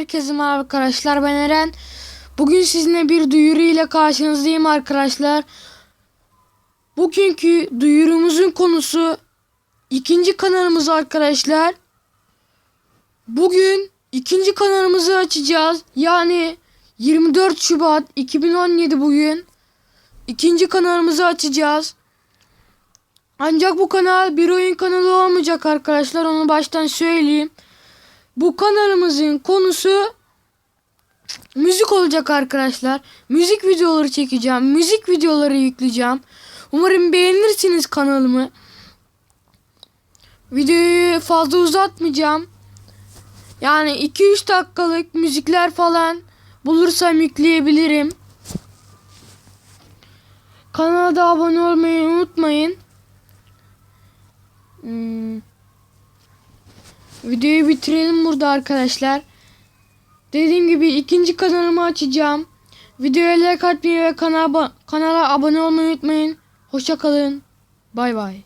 Herkese merhaba arkadaşlar ben Eren. Bugün sizinle bir duyuru ile karşınızdayım arkadaşlar. Bugünkü duyurumuzun konusu ikinci kanalımız arkadaşlar. Bugün ikinci kanalımızı açacağız. Yani 24 Şubat 2017 bugün ikinci kanalımızı açacağız. Ancak bu kanal bir oyun kanalı olmayacak arkadaşlar. Onu baştan söyleyeyim. Bu kanalımızın konusu müzik olacak arkadaşlar. Müzik videoları çekeceğim. Müzik videoları yükleyeceğim. Umarım beğenirsiniz kanalımı. Videoyu fazla uzatmayacağım. Yani 2-3 dakikalık müzikler falan bulursam yükleyebilirim. Kanala da abone olmayı unutmayın. Hmm. Videoyu bitirelim burada arkadaşlar. Dediğim gibi ikinci kanalımı açacağım. Videoya like atmayı ve kanala, kanala abone olmayı unutmayın. Hoşça kalın. Bay bay.